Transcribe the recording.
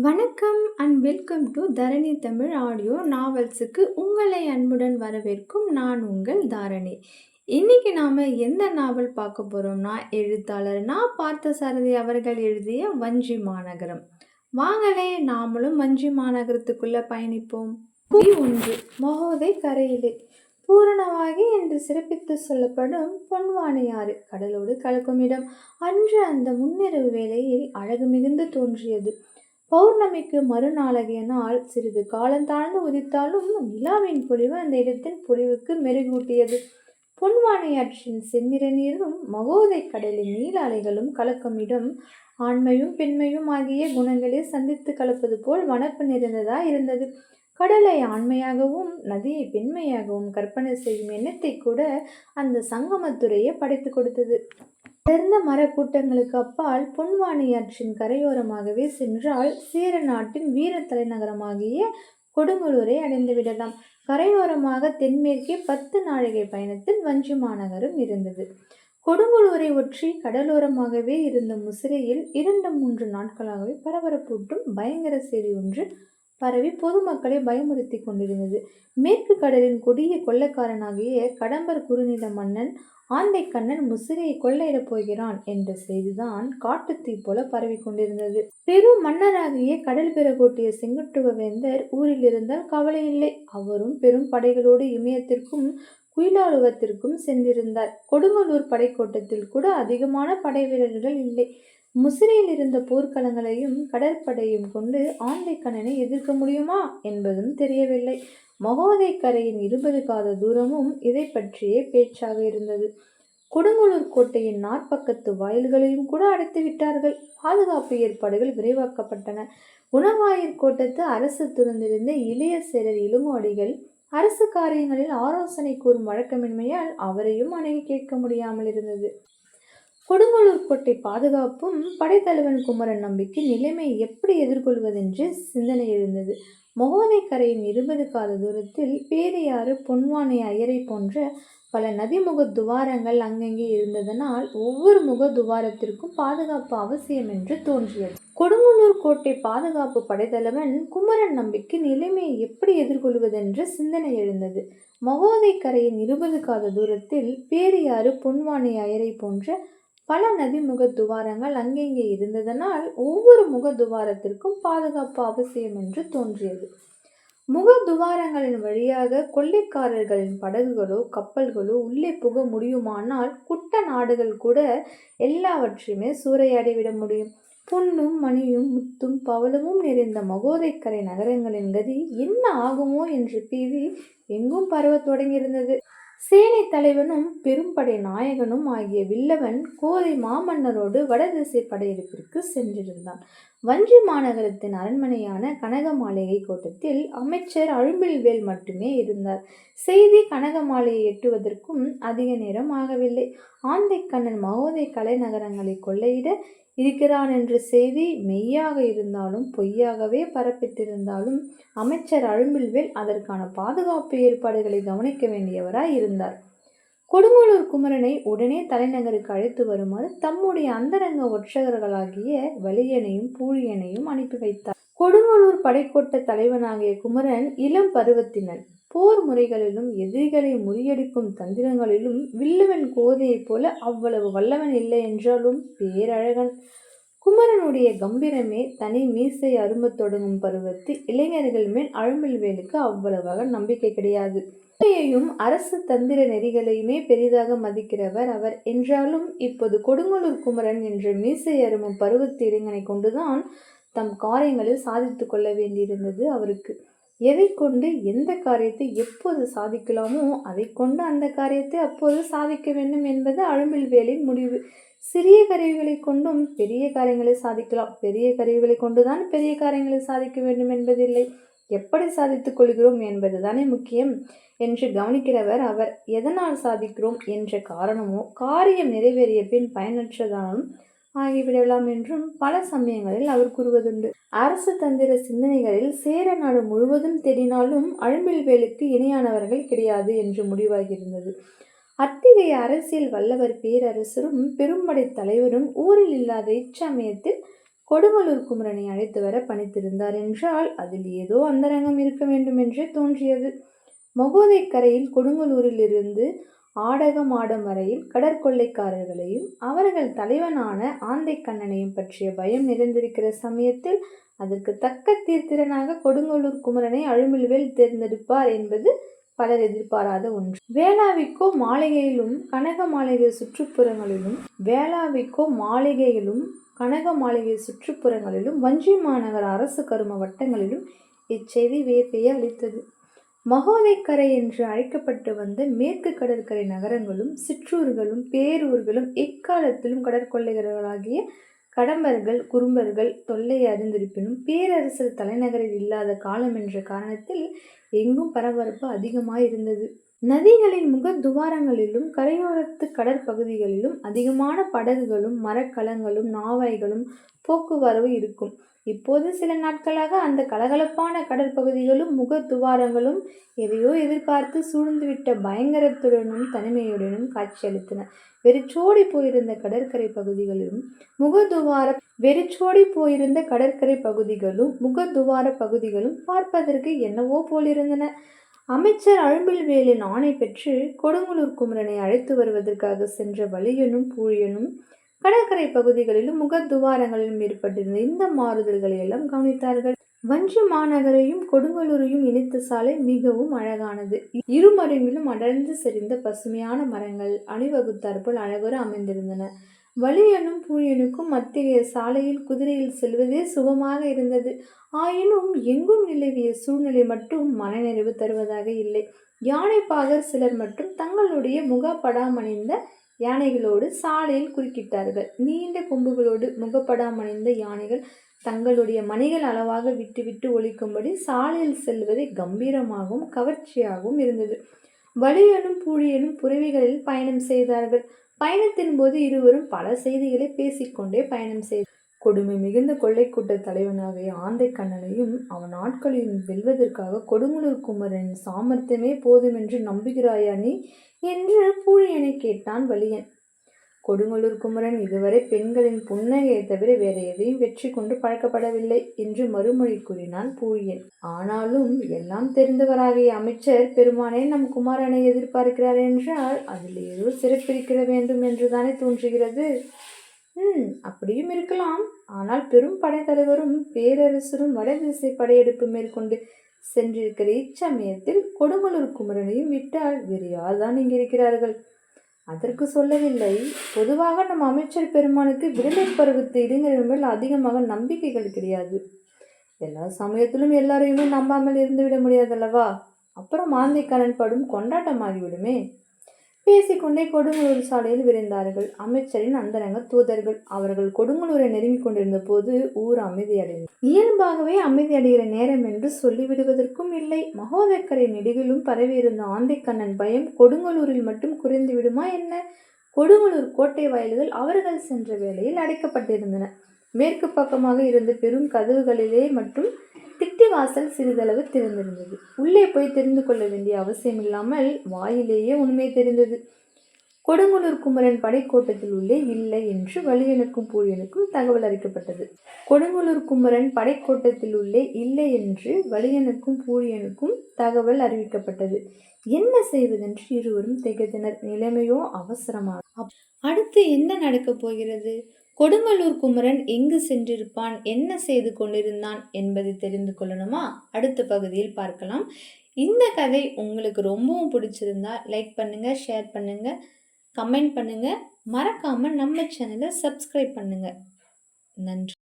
வணக்கம் and welcome to Dharani Tamil audio நாவல்ஸுக்கு உங்களை அன்புடன் வரவேற்கும் நான் உங்கள் தாரணி. இன்னைக்கு நாம் எந்த நாவல் பார்க்க போகிறோம்னா எழுத்தாளர் நான் பார்த்த சாரதி அவர்கள் எழுதிய வஞ்சி மாநகரம். வாங்களே நாமளும் வஞ்சி மாநகரத்துக்குள்ளே பயணிப்போம். புலி ஒன்று மகோதை கரையிலே. பூரணவாகி என்று சிறப்பித்து சொல்லப்படும் பொன்வானையாறு கடலோடு கலக்கும் இடம். அன்று அந்த முன்னிரவு வேளையில் அழகு மிகுந்து தோன்றியது. பௌர்ணமிக்கு மறுநாளகிய நாள் சிறிது காலந்தாழ்ந்து உதித்தாலும் நிலாவின் பொழிவு அந்த இடத்தின் பொழிவுக்கு மெருகூட்டியது. பொன்வானையாற்றின் செந்நிற நீரும் மகோதை கடலின் நீல அலைகளும் கலக்கமிடும் ஆண்மையும் பெண்மையும் ஆகிய குணங்களில் சந்தித்து கலப்பது போல் வனப்பு நிறைந்ததா இருந்தது. கடலை ஆண்மையாகவும் நதியை பெண்மையாகவும் கற்பனை செய்யும் எண்ணத்தை கூட அந்த சங்கமத்துறையை படைத்து கொடுத்தது. அடர்ந்த மரக்கூட்டங்களுக்கு அப்பால் பொன்வாணியாற்றின் கரையோரமாகவே சென்றால் சேர நாட்டின் வீர தலைநகரமாகிய கொடுங்கலூரை அடைந்துவிடலாம் கரையோரமாக தென்மேற்கே பத்து நாழிகை பயணத்தில் வஞ்சி மாநகரம் இருந்தது. கொடுங்கலூரை ஒற்றி கடலோரமாகவே இருந்த முசிறையில் இரண்டு மூன்று நாட்களாகவே பரபரப்பூட்டும் பயங்கர செய்தி ஒன்று பரவி பொதுமக்களை பயமுறுத்தி கொண்டிருந்தது. மேற்கு கடலின் கொடிய கொள்ளைக்காரனாகிய கடம்பர் குறுநில மன்னன் ஆந்தை கண்ணன் முசிறியை கொள்ளையிடப் போகிறான் என்ற செய்திதான் காட்டுத்தீ போல பரவி கொண்டிருந்தது. பெரும் மன்னராகிய கடல் பிறகோட்டிய செங்குட்டுவ வேந்தர் ஊரில் இருந்தால் கவலை இல்லை. அவரும் பெரும் படைகளோடு இமயத்திற்கும் குயிலாளுவத்திற்கும் சென்றிருந்தார். கொடுங்கலூர் படைக்கோட்டத்தில் கூட அதிகமான படை வீரர்கள் இல்லை. முசிறையில் இருந்த போர்க்களங்களையும் கடற்படையும் கொண்டு ஆந்தை கண்ணனை எதிர்க்க முடியுமா என்பதும் தெரியவில்லை. மகோதை கரையின் இருபது காத தூரமும் இதை பற்றியே பேச்சாக இருந்தது. கொடுங்கலூர் கோட்டையின் நாற்பக்கத்து வாயில்களையும் கூட அடைத்து விட்டார்கள். பாதுகாப்பு ஏற்பாடுகள் விரைவாக்கப்பட்டன. உணவாயிர் கோட்டத்து அரசு துறந்திருந்த இளைய சேரர் இளங்கோடிகள் அரசு காரியங்களில் ஆலோசனை கூறும் வழக்கமின்மையால் அவரையும் அணுகி கேட்க முடியாமல் இருந்தது கொடுங்கலூர் கோட்டை பாதுகாப்பும் படைத்தலைவன் குமரன் நம்பிக்கை நிலைமை எப்படி எதிர்கொள்வதென்று சிந்தனை எழுந்தது. மொகோதை கரையின் இருபது காத தூரத்தில் பேரியாறு பொன்வானை அயரை போன்ற பல நதிமுக துவாரங்கள் அங்கங்கே இருந்ததனால் ஒவ்வொரு முக துவாரத்திற்கும் பாதுகாப்பு அவசியம் என்று தோன்றியது. கொடுங்கலூர் கோட்டை பாதுகாப்பு படைத்தலைவன் குமரன் நம்பிக்கை நிலைமையை எப்படி எதிர்கொள்வதென்று சிந்தனை எழுந்தது. மகோதை கரையின் இருபது காத தூரத்தில் பேரியாறு பொன்வானை அயரை போன்ற பல நதி முக துவாரங்கள் அங்கெங்கே இருந்ததனால் ஒவ்வொரு முக துவாரத்திற்கும் பாதுகாப்பு அவசியம் என்று தோன்றியது. முக துவாரங்களின் வழியாக கொள்ளைக்காரர்களின் படகுகளோ கப்பல்களோ உள்ளே புக முடியுமானால் குட்ட நாடுகள் கூட எல்லாவற்றையுமே சூறையாடிவிட முடியும். பொன்னும் மணியும் முத்தும் பவளமும் நிறைந்த மகோதைக்கரை நகரங்களின் கதி என்ன ஆகுமோ என்று பீதி எங்கும் பரவத் தொடங்கியிருந்தது. சேனை தலைவனும் பெரும்படை நாயகனும் ஆகிய வில்லவன் கோதை மாமன்னரோடு வடதிசை படையெடுப்பிற்கு சென்றிருந்தான். வஞ்சி மாநகரத்தின் அரண்மனையான கனக மாளிகை கோட்டத்தில் அமைச்சர் அழும்பில்வேல் மட்டுமே இருந்தார். செய்தி கனக மாலையை எட்டுவதற்கும் அதிக நேரம் ஆகவில்லை. ஆந்தைக்கண்ணன் மகோதை கலைநகரங்களை கொள்ளையிட இருக்கிறான் என்ற செய்தி மெய்யாக இருந்தாலும் பொய்யாகவே பரப்பிட்டிருந்தாலும் அமைச்சர் அழும்பில்வேல் அதற்கான பாதுகாப்பு ஏற்பாடுகளை கவனிக்க வேண்டியவராய் இருந்தார். கொடுங்கோளூர் குமரனை உடனே தலைநகருக்கு அழைத்து வருமாறு தம்முடைய அந்தரங்க ஒற்றகர்களாகிய வலியனையும் பூழியனையும் அனுப்பி வைத்தார். கொடுங்கோளூர் படைக்கோட்ட தலைவனாகிய குமரன் இளம் பருவத்தினன். போர் முறைகளிலும் எதிரிகளை முறியடிக்கும் தந்திரங்களிலும் வில்லுவன் கோதையைப் போல அவ்வளவு வல்லவன் இல்லை என்றாலும் பேரழகன். குமரனுடைய கம்பீரமே தனி மீசை அரும்பத் தொடங்கும் பருவத்தில் இளைஞர்கள் மேல் அழும்பில்வேலுக்கு அவ்வளவாக நம்பிக்கை கிடையாது. உண்மையையும் அரசு தந்திர நெறிகளையுமே பெரிதாக மதிக்கிறவர் அவர். என்றாலும் இப்போது கொடுங்கலூர் குமரன் என்ற மீசை அரும்பும் பருவத்து இளைஞனை கொண்டுதான் தம் காரியங்களில் சாதித்து கொள்ள வேண்டியிருந்தது அவருக்கு. எதை கொண்டு எந்த காரியத்தை எப்போது சாதிக்கலாமோ அதை கொண்டு அந்த காரியத்தை அப்போது சாதிக்க வேண்டும் என்பது அழும்பில் வேலின் முடிவு. சிறிய கருவிகளை கொண்டும் பெரிய காரியங்களை சாதிக்கலாம். பெரிய கருவிகளை கொண்டுதான் பெரிய காரியங்களை சாதிக்க வேண்டும் என்பதில்லை. எப்படி சாதித்துக் கொள்கிறோம் என்பதுதானே முக்கியம். என்று கவனிக்கிறவர் அவர் எதனால் சாதிக்கிறோம்? என்ற காரணமோ காரியம் நிறைவேறிய பின் பயனற்றதானாலும் ஆகிவிடலாம் என்றும் பல சமயங்களில் அவர் கூறுவதுண்டு. அரசு தந்திர சிந்தனைகளில் சேர நாடு முழுவதும் தேடினாலும் அழும்பில்வேலுக்கு இணையானவர்கள் கிடையாது என்று முடிவாகியிருந்தது. அத்தகைய அரசியல் வல்லவர் பேரரசரும் பெரும்படை தலைவரும் ஊரில் இல்லாத இச்சமயத்தில் கொடுமலூர் குமரனை அழைத்து வர பணித்திருந்தார் என்றால் அதில் ஏதோ அந்தரங்கம் இருக்க வேண்டும் என்றே தோன்றியது. மகோதை கரையில் கொடுங்கலூரில் கொடுங்கலூரிலிருந்து ஆடகம் ஆடும் வரையில் கடற்கொள்ளைக்காரர்களையும் அவர்கள் தலைவனான ஆந்தைக்கண்ணனையும் பற்றிய பயம் நிறைந்திருக்கிற சமயத்தில் அதற்கு தக்க தீர்த்திறனாக கொடுங்கோளூர் குமரனை அழுமில்வேல் தேர்ந்தெடுப்பார் என்பது பலர் எதிர்பாராத ஒன்று. வேளாவிக்கோ மாளிகையிலும் கனக மாளிகை சுற்றுப்புறங்களிலும் வேளாவிக்கோ மாளிகையிலும் கனக மாளிகை சுற்றுப்புறங்களிலும் வஞ்சி மாநகர அரசு கரும வட்டங்களிலும் இச்செய்தி வியப்பையை அளித்தது. மகோதைக்கரை என்று அழைக்கப்பட்டு வந்த மேற்கு கடற்கரை நகரங்களும் சிற்றூர்களும் பேரூர்களும் எக்காலத்திலும் கடற்கொள்ளைகளாகிய கடம்பர்கள் குறும்பர்கள் தொல்லை அறிந்திருப்பினும் பேரரசர் தலைநகரில் இல்லாத காலம் என்ற காரணத்தில் எங்கும் பரபரப்பு அதிகமாக இருந்தது நதிகளின் முக துவாரங்களிலும் கரையோரத்து கடற்பகுதிகளிலும் அதிகமான படகுகளும் மரக்கலங்களும் நாவாய்களும் போக்குவரவு இருக்கும். இப்போது சில நாட்களாக அந்த கலகலப்பான கடற்பகுதிகளும் முக துவாரங்களும் எதையோ எதிர்பார்த்து சூழ்ந்துவிட்ட பயங்கரத்துடனும் தனிமையுடனும் காட்சியளித்தன. வெறிச்சோடி போயிருந்த கடற்கரை பகுதிகளிலும் முகதுவார வெறிச்சோடி போயிருந்த கடற்கரை பகுதிகளும் முகதுவார பகுதிகளும் பார்ப்பதற்கு என்னவோ போலிருந்தன. அமைச்சர் அழும்பில்வேலின் ஆணை பெற்று கொடுங்கலூர் குமரனை அழைத்து வருவதற்காக சென்ற வலியனும் பூழியனும் கடற்கரை பகுதிகளிலும் முகத்துவாரங்களிலும் ஏற்பட்டிருந்த இந்த மாறுதல்களை எல்லாம் கவனித்தார்கள். வஞ்சி மாநகரையும் கொடுங்கலூரையும் இணைத்த சாலை மிகவும் அழகானது. இருமருங்கிலும் அடர்ந்து செறிந்த பசுமையான மரங்கள் அணிவகுத்தாற்போல் அழகுற அமைந்திருந்தன. வலியனும் பூழியனுக்கும் அத்தகைய சாலையில் குதிரையில் செல்வதே சுகமாக இருந்தது. ஆயினும் எங்கும் நிலவிய சூழ்நிலை மட்டும் மனநிறைவு தருவதாக இல்லை. யானைப்பாகர் சிலர் மட்டும் தங்களுடைய முகப்படாமணிந்த யானைகளோடு சாலையில் குறுக்கிட்டார்கள். நீண்ட கொம்புகளோடு முகப்படாமணிந்த யானைகள் தங்களுடைய மணிகள் அளவாக விட்டுவிட்டு ஒழிக்கும்படி சாலையில் செல்வதே கம்பீரமாகவும் கவர்ச்சியாகவும் இருந்தது. வலியனும் பூழியனும் புறவிகளில் பயணம் செய்தார்கள். பயணத்தின் போது இருவரும் பல செய்திகளை பேசிக்கொண்டே பயணம் செய்தார் கொடுமை மிகுந்த கொள்ளைக்கூட்ட தலைவனாகிய ஆந்தை கண்ணனையும் அவன் ஆட்களையும் வெல்வதற்காக கொடுங்குளூர் குமரன் சாமர்த்தியமே போதுமென்று நம்புகிறாயா நீ? என்று பூழியனை கேட்டான் வலியன். கொடுங்கலூர் குமரன் இதுவரை பெண்களின் புன்னகையை தவிர வேற எதையும் வெற்றி கொண்டு பழக்கப்படவில்லை என்று மறுமொழி கூறினான் பூழியன். ஆனாலும் எல்லாம் தெரிந்தவராகிய அமைச்சர் பெருமானே நம் குமாரனை எதிர்பார்க்கிறார் என்றால் அதில் ஏதோ சிறப்பிருக்கிற வேண்டும் என்றுதானே தோன்றுகிறது. அப்படியும் இருக்கலாம். ஆனால் பெரும் படைத்தலைவரும் பேரரசரும் வடதிசை படையெடுப்பு மேற்கொண்டு சென்றிருக்கிற இச்சமயத்தில் கொடுங்கலூர் குமரனையும் விட்டால் வேறு யார்தான் இங்கே இருக்கிறார்கள் அதற்கு சொல்லவில்லை. பொதுவாக நம் அமைச்சர் பெருமானுக்கு விடுதலை பருவத்து இளைஞர்கள் மேல் அதிகமாக நம்பிக்கைகள் கிடையாது. எல்லா சமயத்திலும் எல்லாரையுமே நம்பாமல் இருந்து விட முடியாதல்லவா? அப்புறம் மாந்தைக்காரன் படும் கொண்டாட்டமாகிவிடுமே. பேசிக்கொண்டே கொடுங்கலூர் சாலையில் விரைந்தார்கள். அமைச்சரின் அந்தரங்க தூதர்கள் அவர்கள் கொடுங்கலூரை நெருங்கிக் கொண்டிருந்த போது ஊர் அமைதியடைந்தது. இயல்பாகவே அமைதியடைகிற நேரம் என்று சொல்லிவிடுவதற்கும் இல்லை. மகோதக்கரை நெடுகிலும் பரவியிருந்த ஆந்தைக்கண்ணன் பயம் கொடுங்கலூரில் மட்டும் குறைந்து விடுமா என்ன? கொடுங்கலூர் கோட்டை வயல்கள் அவர்கள் சென்ற வேளையில் அடைக்கப்பட்டிருந்தன. மேற்கு பக்கமாக இருந்த பெரும் கதவுகளிலே மட்டும் திட்டி வாசல் சிறிதளவு திறந்திருந்தது உள்ளே போய் தெரிந்து கொள்ள வேண்டிய அவசியம் இல்லாமல் வாயிலேயே உண்மை தெரிந்தது. கொடுங்கலூர் குமரன் படைக்கோட்டத்தில் உள்ளே இல்லை என்று வலியனுக்கும் பூழியனுக்கும் தகவல் அறிக்கப்பட்டது. கொடுங்கலூர் குமரன் படைக்கோட்டத்தில் உள்ளே இல்லை என்று வலியனுக்கும் பூழியனுக்கும் தகவல் அறிவிக்கப்பட்டது. என்ன செய்வதென்று இருவரும் திகைத்தனர். நிலைமையோ அவசரமாக அடுத்து என்ன நடக்கப் போகிறது? கொடுங்கல்லூர் குமரன் எங்கு சென்றிருப்பான்? என்ன செய்து கொண்டிருந்தான்? என்பதை தெரிந்து கொள்ளணுமா? அடுத்த பகுதியில் பார்க்கலாம். இந்த கதை உங்களுக்கு ரொம்பவும் பிடிச்சிருந்தா லைக் பண்ணுங்கள் ஷேர் பண்ணுங்கள் கமெண்ட் பண்ணுங்கள் மறக்காமல் நம்ம சேனலை சப்ஸ்கிரைப் பண்ணுங்கள் நன்றி.